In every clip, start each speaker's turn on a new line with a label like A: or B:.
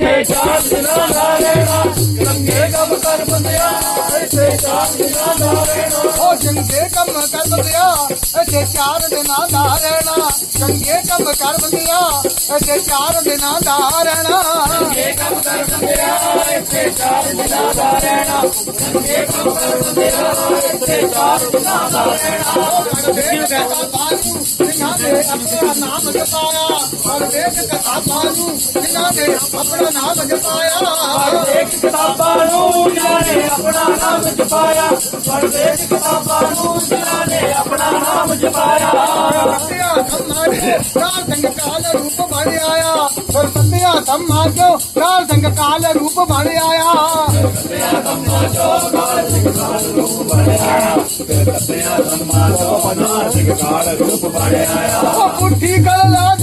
A: ਇੱਥੇ ਚਾਰ ਦਿਨਾਂ ਦਾ ਰਹਿਣਾ ਚੰਗੇ ਕੰਮ ਕਰ ਬੰਦਿਆ, ਇੱਥੇ ਚਾਰ ਦਿਨਾਂ ਦਾ ਰਹਿਣਾ।
B: ਉਹ ਚੰਗੇ ਕੰਮ ਕਰ ਬੰਦਿਆ, ਇੱਥੇ ਚਾਰ ਦਿਨਾਂ ਦਾ ਰਹਿਣਾ। ਚੰਗੇ ਕੰਮ ਕਰ ਬੰਦਿਆ, ਇੱਥੇ ਚਾਰ ਦਿਨਾਂ ਦਾ ਰਹਿਣਾ।
A: ਚੰਗੇ ਕੰਮ ਕਰ ਬੰਦਿਆ, ਇੱਥੇ ਚਾਰ ਦਿਨਾਂ ਦਾ ਰਹਿਣਾ। ਚੰਗੇ ਕੰਮ ਕਰ ਬੰਦਿਆ, ਇੱਥੇ ਚਾਰ ਦਿਨਾਂ ਦਾ ਰਹਿਣਾ।
B: ਜਿਨ੍ਹਾਂ ਨੇ ਆਪਣਾ ਨਾਮ ਜਪਾਇਆ ਹਰ ਵੇਦ ਕਥਾਵਾਂ ਨੂੰ ਨੇ ਆਪਣਾ ਨਾਮ ਜਪਾਇਆ।
A: ਇੱਕ ਕਿਤਾਬਾਂ ਨੂੰ ਜਿਨ੍ਹਾਂ ਨੇ ਆਪਣਾ ਨਾਮ ਜਪਾਇਆ। ਪੜ੍ਹਦੇ ਕਿਤਾਬਾਂ ਨੂੰ ਜਿਨ੍ਹਾਂ ਨੇ ਆਪਣਾ ਨਾਮ ਜਪਾਇਆ।
B: ਸਤਿਆ ਧੰਮਾ ਦੇ ਰਾਲ ਸੰਗ ਕਾਲ ਰੂਪ ਬਣ ਆਇਆ। ਸੰਗ ਕਾਲ ਰੂਪ ਬਣ ਆਇਆ। ਉਹ ਪੁੱਠੀ ਗੱਲ ਲਾ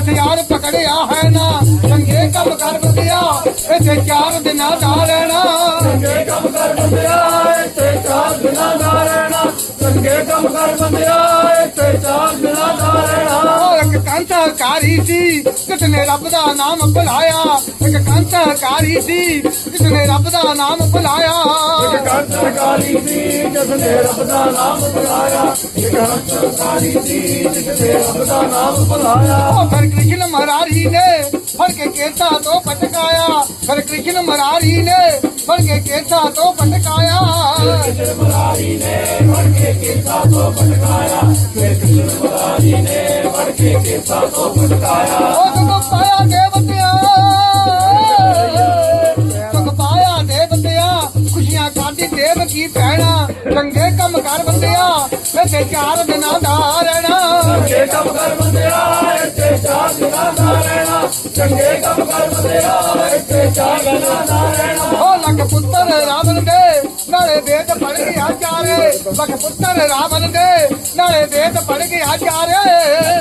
B: ਹਥਿਆਰ ਪਕੜਿਆ ਹੈ ਨਾ, ਚੰਗੇ ਕੰਮ ਕਰ ਬੰਦਿਆ, ਇੱਥੇ ਚਾਰ ਦਿਨਾਂ ਦਾ ਰਹਿਣਾ।
A: ਚੰਗੇ ਕੰਮ ਕਰ ਬੰਦਿਆ, ਇੱਥੇ ਚਾਰ ਦਿਨਾਂ ਦਾ ਰਹਿਣਾ, ਚੰਗੇ ਕੰਮ ਕਰ ਬੰਦਿਆ
B: ਕੰਤਕਾਰੀ ਸੀ ਜਿਸਨੇ ਰੱਬ ਦਾ ਨਾਮ ਭੁਲਾਇਆ ਇੱਕ ਕੰਤਕਾਰੀ ਸੀ ਜਿਸਨੇ ਰੱਬ ਦਾ ਨਾਮ ਭੁਲਾਇਆ।
A: ਇੱਕ ਕੰਨ ਸਰਕਾਰੀ ਸੀ ਜਿਸਨੇ ਰੱਬ ਦਾ ਨਾਮ ਇੱਕ ਸੀ ਰੱਬ ਦਾ ਨਾਮ
B: ਉਹ ਫਿਰ ਕ੍ਰਿਸ਼ਨ ਮਰਾਰੀ ਨੇ ਫੜ ਕੇ ਕੇਤਾ ਤੋਂ ਪਟਕਾਇਆ ਫਿਰ ਕ੍ਰਿਸ਼ਨ ਮਰਾਰੀ ਨੇ ਫੜ ਕੇ ਕੇਤਾ ਤੋਂ ਪਟਕਾਇਆ
A: ਕ੍ਰਿਸ਼ਨ ਮੁਰਾਰੀ ਨੇ ਫੜ ਕੇ ਕੀਤਾ ਤੋਂ ਪਟਕਾਇਆ ਕੇ ਕੀਤਾ ਤੋਂ ਪਟਕਾਇਆ
B: ਉਹ ਤੁਕ ਪਾਇਆ ਦੇਵਤਿਆ ਤੁਕ ਪਾਇਆ ਦੇਵਤਿਆ ਖੁਸ਼ੀਆਂ ਖਾਦੀ ਦੇਵ ਕੀ ਭੈਣਾ ਚੰਗੇ ਕੰਮ ਕਰ ਬੰਦਿਆ ਇੱਥੇ ਚਾਰ ਦਿਨਾਂ ਦਾ ਰਹਿਣਾ
A: ਚੰਗੇ ਕੰਮ ਕਰ ਬੰਦਿਆ ਇੱਥੇ ਚਾਰ ਦਿਨਾਂ ਦਾ ਰਹਿਣਾ ਚੰਗੇ ਕੰਮ ਕਰ ਬੰਦਿਆ ਇੱਥੇ ਚਾਰ ਦਿਨਾਂ ਦਾ ਰਹਿਣਾ
B: ਉਹ ਲੱਖ ਪੁੱਤਰ ਰਾਵਣ ਦੇ ਨਾਲੇ ਵੇਦ ਪੜ ਗਿਆ ਚਾਰੇ ਲੱਖ ਪੁੱਤਰ ਰਾਵਣ ਦੇ ਨਾਲੇ ਵੇਦ ਪੜ ਗਿਆ ਚਾਰੇ।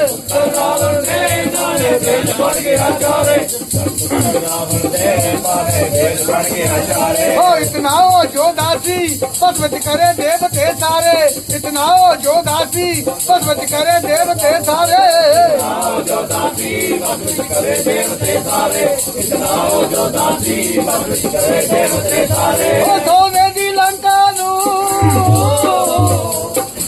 A: ਬਣ ਗਿਆ ਚਾਰੇ ਰਾਵਣ ਦੇ ਨਾਲੇ ਦੇਸ਼ ਬਣ ਗਿਆ ਚਾਰੇ
B: ਉਹ ਇਤਨਾ ਉਹ ਜੋ ਦਾਸੀ ਬਸ ਵਿੱਚ ਕਰੇ ਦੇਵਤੇ ਸਾਰੇ। ਇਤਨਾ ਉਹ ਜੋ ਦਾਸੀ ਬਸ ਵਿੱਚ ਕਰੇ ਦੇਵਤੇ ਸਾਰੇ
A: ਜੋ ਦਾਤੀ ਬਸ ਕਰੇ ਦੇਵਤੇ ਸਾਰੇ। ਇਤਨਾ ਹੋ ਜੋ ਦਾਤੀ ਬਸ ਕਰੇ ਦੇਵਤੇ ਸਾਰੇ
B: ਉਹ ਸੋਨੇ ਦੀ ਲੰਕਾ ਨੂੰ।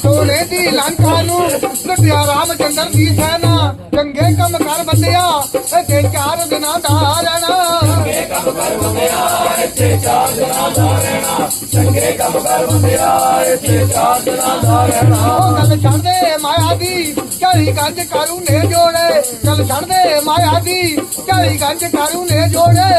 B: ਸੋਨੇ ਦੀ ਲੰਕਾ ਨੂੰ। ਲੁੱਟਿਆ ਰਾਮਚੰਦਰ ਦੀ ਸੈਨਾ, ਚੰਗੇ ਕਰ ਬੰਦਿਆ ਇੱਥੇ ਚਾਰ ਦਿਨਾਂ ਦਾ ਰਹਿਣਾ।
A: ਚੰਗੇ ਕੰਮ ਕਰ ਬੰਦਿਆ ਇੱਥੇ ਚਾਰ ਦਿਨਾਂ ਦਾ ਰਹਿਣਾ। ਚੰਗੇ ਕੰਮ ਕਰ ਬੰਦਿਆ ਇੱਥੇ ਚਾਰ ਦਿਨਾਂ ਦਾ ਰਹਿਣਾ।
B: ਉਹ ਗੱਲ ਛੱਡਦੇ ਮਾਇਆ ਦੀ ਚਾਲੀ ਗੰਜ ਕਰੂ ਨੇ ਜੋੜੇ? ਗੱਲ ਛੱਡਦੇ ਮਾਇਆ ਦੀ ਚਾਲੀ ਗੰਜ ਕਰੂ ਨੇ ਜੋੜੇ?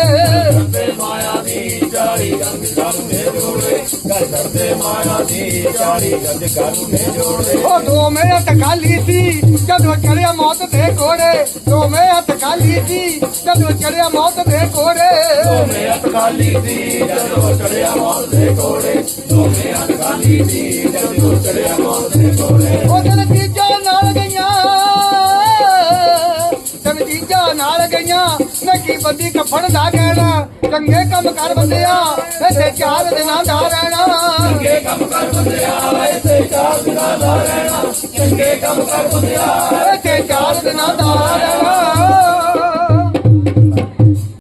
A: ਮਾਇਆ ਦੀ ਚਾਲੀ ਗੰਜ ਕਰੂ ਨੇ ਜੋੜੇ? ਕਰ ਕਰਦੇ ਮਾਇਆ ਦੀ ਚਾਲੀ ਗੰਜ ਕਰੂ ਨੇ ਜੋੜੇ
B: ਉਹ ਦੋ ਮੇ ਹੱਥ ਖਾਲੀ ਸੀ ਜਦੋਂ ਚੜਿਆ ਮੌਤ ਦੇ ਕੋੜੇ ਦੋ ਮੇ ਹੱਥ ਖਾਲੀ ਸੀ ਜਦੋਂ ਚੜਿਆ ਮੌਤ ਦੇ ਕੋੜੇ
A: ਦੋਵੇਂ ਹੱਥ ਖਾਲੀ ਸੀ ਜਦੋਂ ਚੜਿਆ ਮੌਤ ਦੇ ਕੋੜੇ ਦੋਵੇਂ ਹੱਥ ਖਾਲੀ ਸੀ ਜਦੋਂ ਚੜਿਆ ਮੌਤ ਦੇ ਕੋੜੇ
B: ਨੱਕੀ ਬੰਦੀ ਕਫਣ ਦਾ ਕਹਿਣਾ? ਚੰਗੇ ਕੰਮ ਕਰ ਬੰਦਿਆ ਇੱਥੇ ਚਾਰ ਦਿਨਾਂ ਦਾ ਰਹਿਣਾ।
A: ਚੰਗੇ ਕੰਮ ਕਰ ਬੰਦਿਆ ਇੱਥੇ ਚਾਰ ਦਿਨਾਂ ਦਾ ਰਹਿਣਾ। ਚੰਗੇ ਕੰਮ ਕਰ ਬੰਦਿਆ।
B: ਇੱਥੇ ਚਾਰ ਦਿਨਾਂ ਦਾ